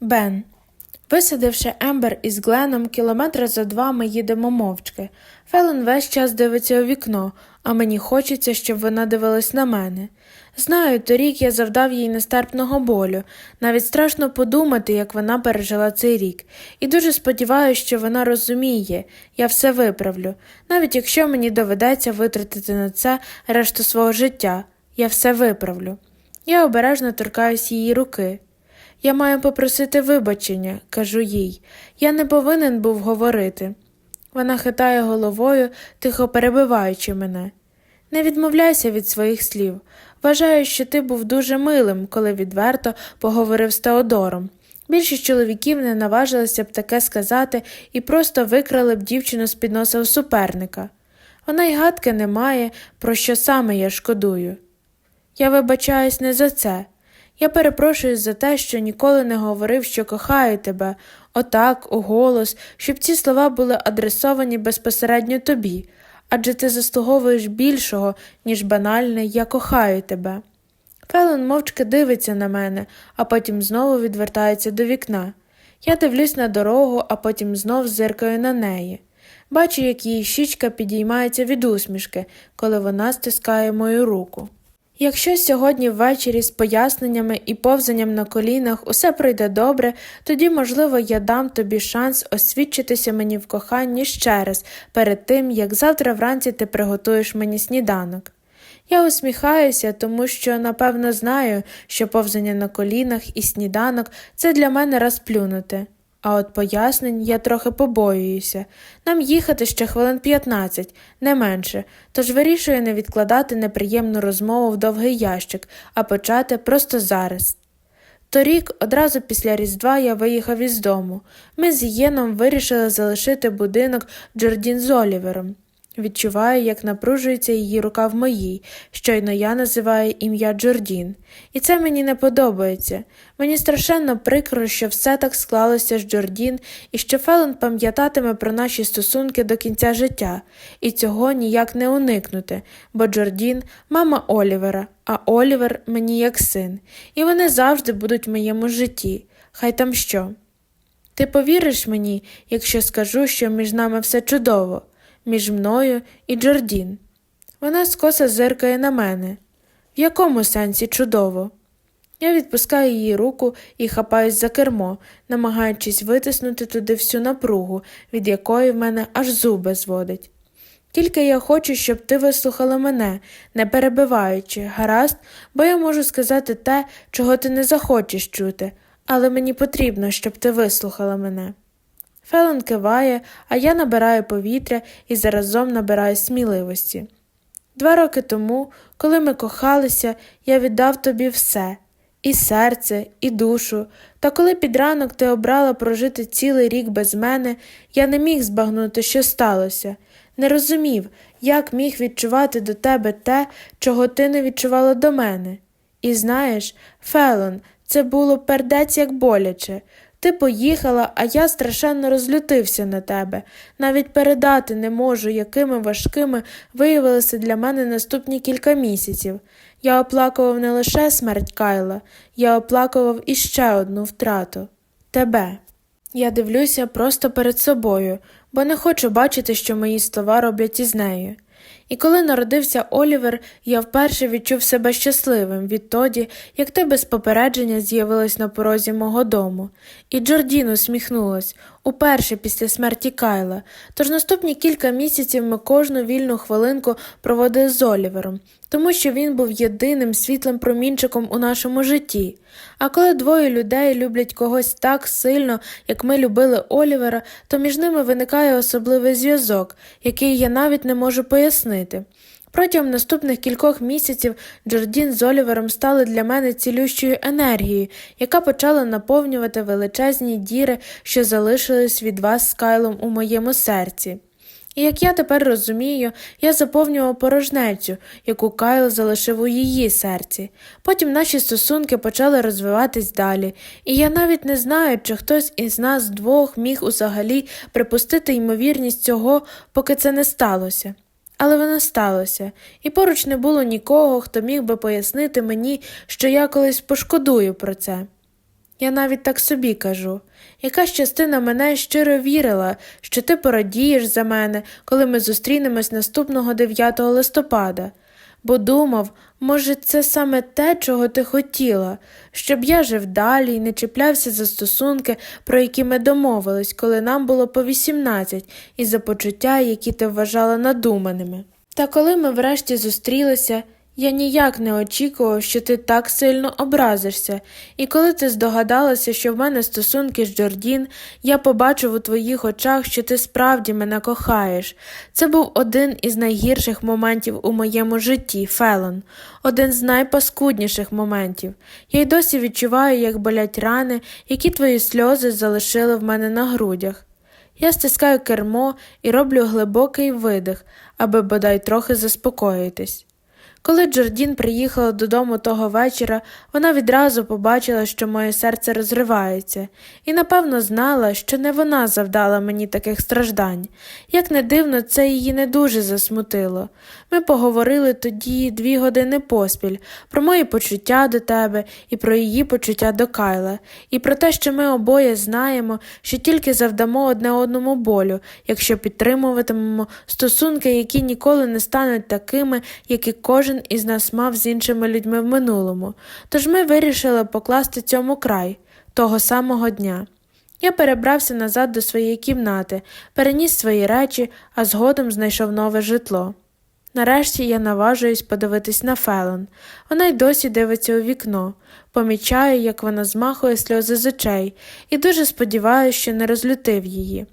Бен. Висадивши Ембер із Гленом, кілометра за два ми їдемо мовчки. Фелон весь час дивиться у вікно, а мені хочеться, щоб вона дивилась на мене. Знаю, торік я завдав їй нестерпного болю, навіть страшно подумати, як вона пережила цей рік, і дуже сподіваюся, що вона розуміє, я все виправлю, навіть якщо мені доведеться витратити на це решту свого життя, я все виправлю. Я обережно торкаюсь її руки. Я маю попросити вибачення, кажу їй. Я не повинен був говорити. Вона хитає головою, тихо перебиваючи мене. Не відмовляйся від своїх слів. Вважаю, що ти був дуже милим, коли відверто поговорив з Теодором. Більшість чоловіків не наважилися б таке сказати і просто викрали б дівчину з під носа у суперника. Вона й гадки не має, про що саме я шкодую. Я вибачаюсь не за це. Я перепрошую за те, що ніколи не говорив, що кохаю тебе, отак, у голос, щоб ці слова були адресовані безпосередньо тобі, адже ти заслуговуєш більшого, ніж банальне Я кохаю тебе. Фелон мовчки дивиться на мене, а потім знову відвертається до вікна. Я дивлюсь на дорогу, а потім знов зиркаю на неї. Бачу, як її щічка підіймається від усмішки, коли вона стискає мою руку. Якщо сьогодні ввечері з поясненнями і повзанням на колінах усе пройде добре, тоді, можливо, я дам тобі шанс освідчитися мені в коханні ще раз, перед тим, як завтра вранці ти приготуєш мені сніданок. Я усміхаюся, тому що, напевно, знаю, що повзання на колінах і сніданок це для мене розплюнути. А от пояснень я трохи побоююся. Нам їхати ще хвилин 15, не менше, тож вирішую не відкладати неприємну розмову в довгий ящик, а почати просто зараз. Торік, одразу після Різдва, я виїхав із дому. Ми з Єном вирішили залишити будинок Джордін з Олівером. Відчуваю, як напружується її рука в моїй, щойно я називаю ім'я Джордін. І це мені не подобається. Мені страшенно прикро, що все так склалося з Джордін і що Фелон пам'ятатиме про наші стосунки до кінця життя, і цього ніяк не уникнути, бо Джордін мама Олівера, а Олівер мені як син, і вони завжди будуть в моєму житті. Хай там що. Ти повіриш мені, якщо скажу, що між нами все чудово між мною і Джордін. Вона скоса зиркає на мене. В якому сенсі чудово? Я відпускаю її руку і хапаюсь за кермо, намагаючись витиснути туди всю напругу, від якої в мене аж зуби зводить. Тільки я хочу, щоб ти вислухала мене, не перебиваючи, гаразд, бо я можу сказати те, чого ти не захочеш чути, але мені потрібно, щоб ти вислухала мене. Фелон киває, а я набираю повітря і заразом набираю сміливості. Два роки тому, коли ми кохалися, я віддав тобі все і серце, і душу, та коли під ранок ти обрала прожити цілий рік без мене, я не міг збагнути, що сталося, не розумів, як міг відчувати до тебе те, чого ти не відчувала до мене. І знаєш, Фелон, це було пердець як боляче. Ти поїхала, а я страшенно розлютився на тебе. Навіть передати не можу, якими важкими виявилися для мене наступні кілька місяців. Я оплакував не лише смерть Кайла, я оплакував іще одну втрату тебе. Я дивлюся просто перед собою, бо не хочу бачити, що мої слова роблять із нею. І коли народився Олівер, я вперше відчув себе щасливим відтоді, як ти без попередження з'явилась на порозі мого дому, і Джордін усміхнулась уперше після смерті Кайла. Тож наступні кілька місяців ми кожну вільну хвилинку проводили з Олівером, тому що він був єдиним світлим промінчиком у нашому житті. А коли двоє людей люблять когось так сильно, як ми любили Олівера, то між ними виникає особливий зв'язок, який я навіть не можу пояснити. Протягом наступних кількох місяців Джордін з Олівером стали для мене цілющою енергією, яка почала наповнювати величезні діри, що залишились від вас з Кайлом у моєму серці. І як я тепер розумію, я заповнював порожнечу, яку Кайл залишив у її серці. Потім наші стосунки почали розвиватись далі, і я навіть не знаю, чи хтось із нас двох міг взагалі припустити ймовірність цього, поки це не сталося. Але воно сталося, і поруч не було нікого, хто міг би пояснити мені, що я колись пошкодую про це. Я навіть так собі кажу. Якась частина мене щиро вірила, що ти порадієш за мене, коли ми зустрінемось наступного 9 листопада, бо думав, може, це саме те, чого ти хотіла, щоб я жив далі і не чіплявся за стосунки, про які ми домовились, коли нам було по 18, і за почуття, які ти вважала надуманими. Та коли ми врешті зустрілися, я ніяк не очікував, що ти так сильно образишся, і коли ти здогадалася, що в мене стосунки з Джордін, я побачив у твоїх очах, що ти справді мене кохаєш. Це був один із найгірших моментів у моєму житті, Фелон, один з найпаскудніших моментів. Я й досі відчуваю, як болять рани, які твої сльози залишили в мене на грудях. Я стискаю кермо і роблю глибокий видих, аби бодай трохи заспокоїтись. Коли Джордін приїхала додому того вечора, вона відразу побачила, що моє серце розривається, і напевно знала, що не вона завдала мені таких страждань. Як не дивно, це її не дуже засмутило. Ми поговорили тоді дві години поспіль про мої почуття до тебе і про її почуття до Кайла, і про те, що ми обоє знаємо, що тільки завдамо одне одному болю, якщо підтримуватимемо стосунки, які ніколи не стануть такими, які кожен із нас мав з іншими людьми в минулому. Тож ми вирішили покласти цьому край того самого дня. Я перебрався назад до своєї кімнати, переніс свої речі, а згодом знайшов нове житло. Нарешті я наважуюсь подивитись на Фелон. Вона й досі дивиться у вікно, помічаю, як вона змахує сльози з очей, і дуже сподіваюся, що не розлютив її.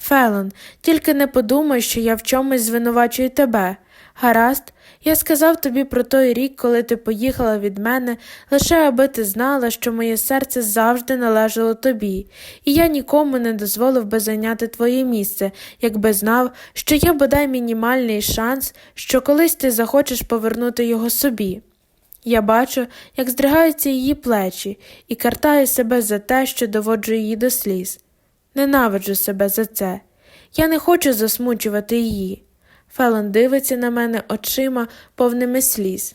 Фелон, тільки не подумай, що я в чомусь звинувачую тебе. Гаразд, я сказав тобі про той рік, коли ти поїхала від мене, лише аби ти знала, що моє серце завжди належало тобі, і я нікому не дозволив би зайняти твоє місце, якби знав, що є бодай мінімальний шанс, що колись ти захочеш повернути його собі. Я бачу, як здригаються її плечі, і картаю себе за те, що доводжу її до сліз. Ненавиджу себе за це. Я не хочу засмучувати її. Фелон дивиться на мене очима, повними сліз.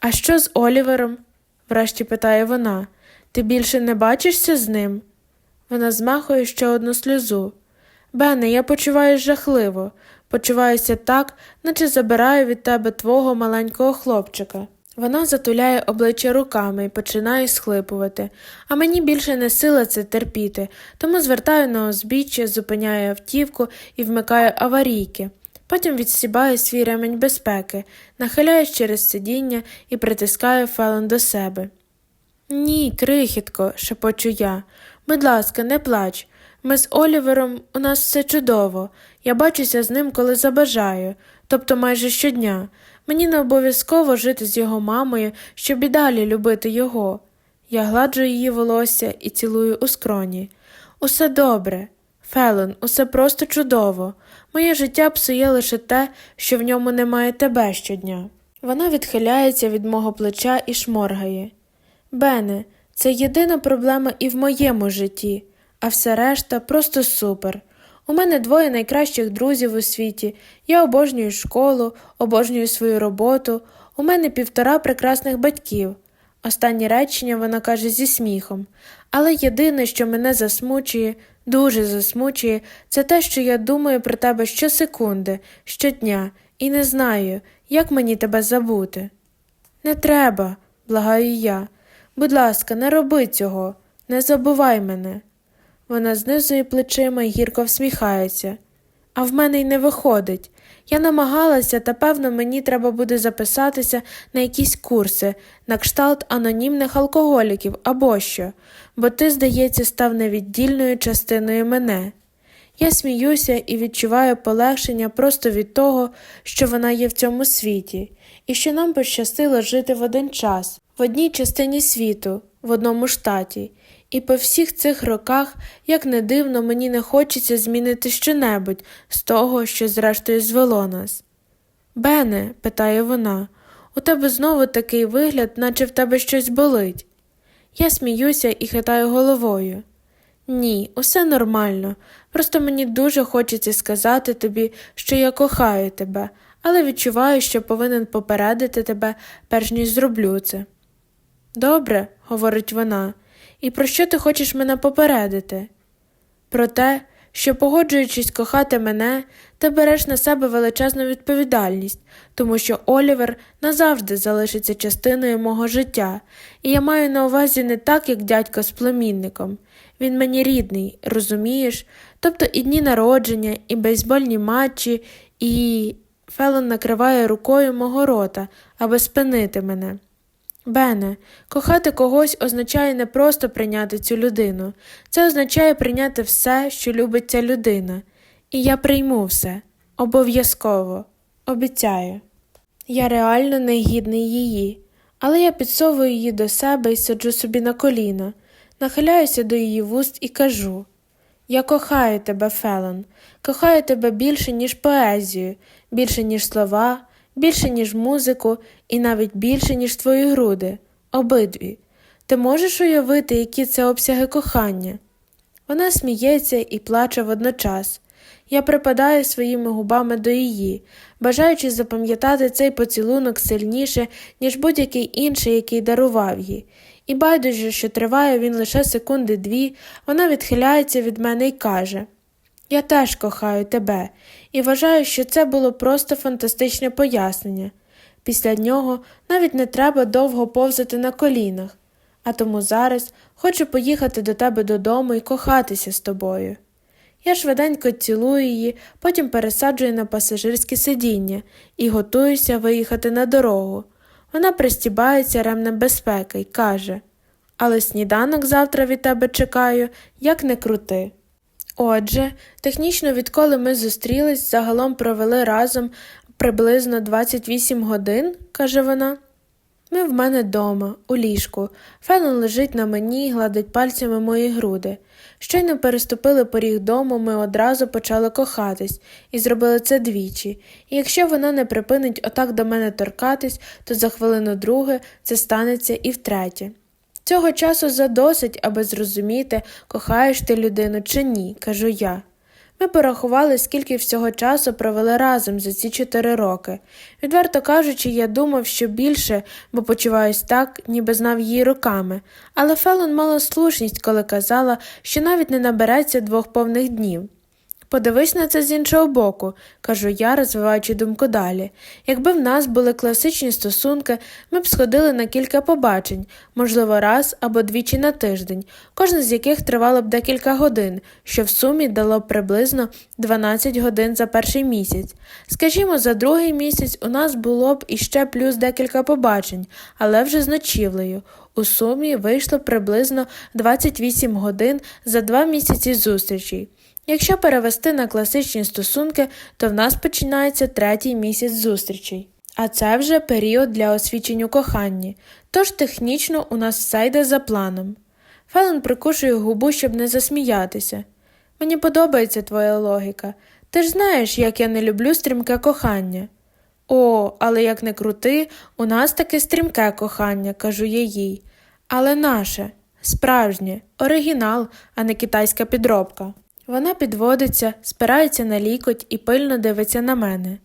А що з Олівером? врешті питає вона. Ти більше не бачишся з ним? Вона змахує ще одну сльозу. Бене, я почуваюся жахливо, почуваюся так, наче забираю від тебе твого маленького хлопчика. Вона затуляє обличчя руками і починає схлипувати, а мені більше не сила це терпіти, тому звертаю на узбіччя, зупиняю автівку і вмикаю аварійки. Потім відсібаю свій ремень безпеки, нахиляюсь через сидіння і притискаю Фелон до себе. Ні, крихітко, шепочу я. Будь ласка, не плач. Ми з Олівером у нас все чудово. Я бачуся з ним, коли забажаю, тобто майже щодня. Мені не обов'язково жити з його мамою, щоб і далі любити його. Я гладжу її волосся і цілую у скроні. Усе добре. Фелон, усе просто чудово. Моє життя псує лише те, що в ньому немає тебе щодня. Вона відхиляється від мого плеча і шморгає. Бене, це єдина проблема і в моєму житті, а все решта просто супер. У мене двоє найкращих друзів у світі. Я обожнюю школу, обожнюю свою роботу. У мене півтора прекрасних батьків. Останні речення вона каже зі сміхом. Але єдине, що мене засмучує, дуже засмучує, це те, що я думаю про тебе щосекунди, щодня, і не знаю, як мені тебе забути. Не треба, благаю я. Будь ласка, не роби цього, не забувай мене. Вона знизує плечима і гірко всміхається. А в мене й не виходить. Я намагалася, та певно, мені треба буде записатися на якісь курси, на кшталт анонімних алкоголіків або що, бо ти, здається, став невіддільною частиною мене. Я сміюся і відчуваю полегшення просто від того, що вона є в цьому світі, і що нам пощастило жити в один час, в одній частині світу, в одному штаті, і по всіх цих роках, як не дивно, мені не хочеться змінити щонебудь з того, що зрештою звело нас. Бене, питає вона, у тебе знову такий вигляд, наче в тебе щось болить. Я сміюся і хитаю головою. Ні, усе нормально. Просто мені дуже хочеться сказати тобі, що я кохаю тебе, але відчуваю, що повинен попередити тебе, перш ніж зроблю це. Добре, говорить вона, І про що ти хочеш мене попередити? Про те, що, погоджуючись кохати мене, ти береш на себе величезну відповідальність, тому що Олівер назавжди залишиться частиною мого життя, і я маю на увазі не так, як дядько з племінником. Він мені рідний, розумієш? Тобто і дні народження, і бейсбольні матчі, і. Фелон накриває рукою мого рота, аби спинити мене. Бене, кохати когось означає не просто прийняти цю людину, це означає прийняти все, що любить ця людина. І я прийму все. Обов'язково. Обіцяю. Я реально не гідний її, але я підсовую її до себе і сиджу собі на коліна, нахиляюся до її вуст і кажу Я кохаю тебе, Фелон, кохаю тебе більше, ніж поезію, більше, ніж слова, більше, ніж музику, і навіть більше, ніж твої груди, обидві. Ти можеш уявити, які це обсяги кохання? Вона сміється і плаче водночас. Я припадаю своїми губами до її, бажаючи запам'ятати цей поцілунок сильніше, ніж будь-який інший, який дарував їй. І байдуже, що триває він лише секунди дві, вона відхиляється від мене і каже Я теж кохаю тебе, і вважаю, що це було просто фантастичне пояснення. Після нього навіть не треба довго повзати на колінах, а тому зараз хочу поїхати до тебе додому і кохатися з тобою. Я швиденько цілую її, потім пересаджую на пасажирське сидіння і готуюся виїхати на дорогу. Вона пристібається ремнем безпеки і каже Але сніданок завтра від тебе чекаю, як не крути. Отже, технічно, відколи ми зустрілись, загалом провели разом приблизно 28 годин, каже вона. Ми в мене дома, у ліжку. Фелон лежить на мені і гладить пальцями мої груди. Щойно переступили поріг дому, ми одразу почали кохатись і зробили це двічі. І якщо вона не припинить отак до мене торкатись, то за хвилину друге це станеться і втретє. Цього часу задосить, аби зрозуміти, кохаєш ти людину чи ні, кажу я. Ми порахували, скільки всього часу провели разом за ці чотири роки. Відверто кажучи, я думав, що більше, бо почуваюсь так, ніби знав її роками, але Фелон мала слушність, коли казала, що навіть не набереться двох повних днів. Подивись на це з іншого боку, кажу я, розвиваючи думку далі. Якби в нас були класичні стосунки, ми б сходили на кілька побачень, можливо, раз або двічі на тиждень, кожне з яких тривало б декілька годин, що в сумі дало б приблизно 12 годин за перший місяць. Скажімо, за другий місяць у нас було б іще плюс декілька побачень, але вже з ночівлею. У сумі вийшло приблизно 28 годин за два місяці зустрічей. Якщо перевести на класичні стосунки, то в нас починається третій місяць зустрічей. А це вже період для освічень у коханні, тож технічно у нас все йде за планом. Фелен прикушує губу, щоб не засміятися. Мені подобається твоя логіка. Ти ж знаєш, як я не люблю стрімке кохання. О, але як не крути, у нас таке стрімке кохання, кажу я їй. Але наше, справжнє, оригінал, а не китайська підробка. Вона підводиться, спирається на лікоть і пильно дивиться на мене.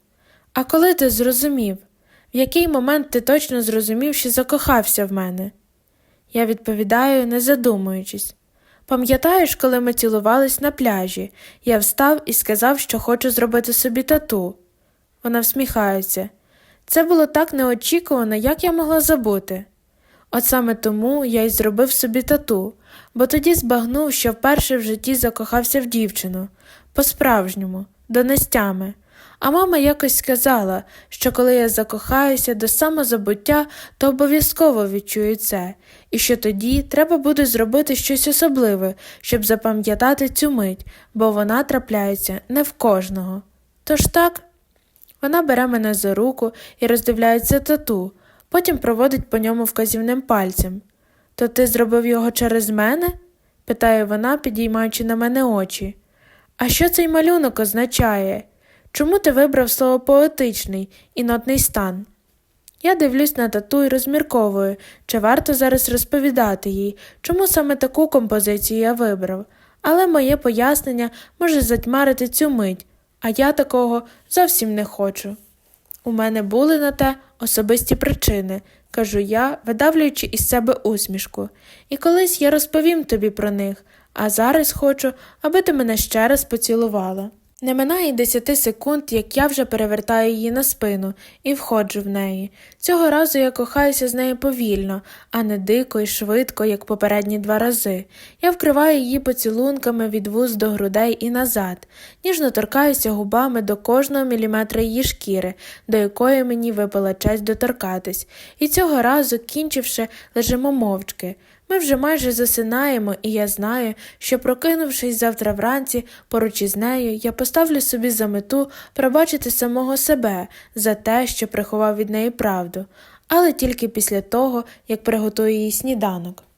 А коли ти зрозумів, в який момент ти точно зрозумів, що закохався в мене? Я відповідаю, не задумуючись. Пам'ятаєш, коли ми цілувались на пляжі, я встав і сказав, що хочу зробити собі тату. Вона всміхається. Це було так неочікувано, як я могла забути. От саме тому я й зробив собі тату, бо тоді збагнув, що вперше в житті закохався в дівчину, по-справжньому, до нестями. А мама якось сказала, що коли я закохаюся до самозабуття, то обов'язково відчую це, і що тоді треба буде зробити щось особливе, щоб запам'ятати цю мить, бо вона трапляється не в кожного. Тож так, вона бере мене за руку і роздивляється тату, потім проводить по ньому вказівним пальцем. То ти зробив його через мене? питає вона, підіймаючи на мене очі. А що цей малюнок означає? Чому ти вибрав слово поетичний і нотний стан? Я дивлюсь на тату і розмірковую, чи варто зараз розповідати їй, чому саме таку композицію я вибрав, але моє пояснення може затьмарити цю мить, а я такого зовсім не хочу. У мене були на те особисті причини, кажу я, видавлюючи із себе усмішку. І колись я розповім тобі про них, а зараз хочу, аби ти мене ще раз поцілувала. Не минає й десяти секунд, як я вже перевертаю її на спину і входжу в неї. Цього разу я кохаюся з нею повільно, а не дико і швидко, як попередні два рази. Я вкриваю її поцілунками від вуз до грудей і назад, ніжно торкаюся губами до кожного міліметра її шкіри, до якої мені випала честь доторкатись, і цього разу, кінчивши, лежимо мовчки. Ми вже майже засинаємо, і я знаю, що, прокинувшись завтра вранці, поруч із нею, я поставлю собі за мету пробачити самого себе за те, що приховав від неї правду, але тільки після того, як приготую їй сніданок.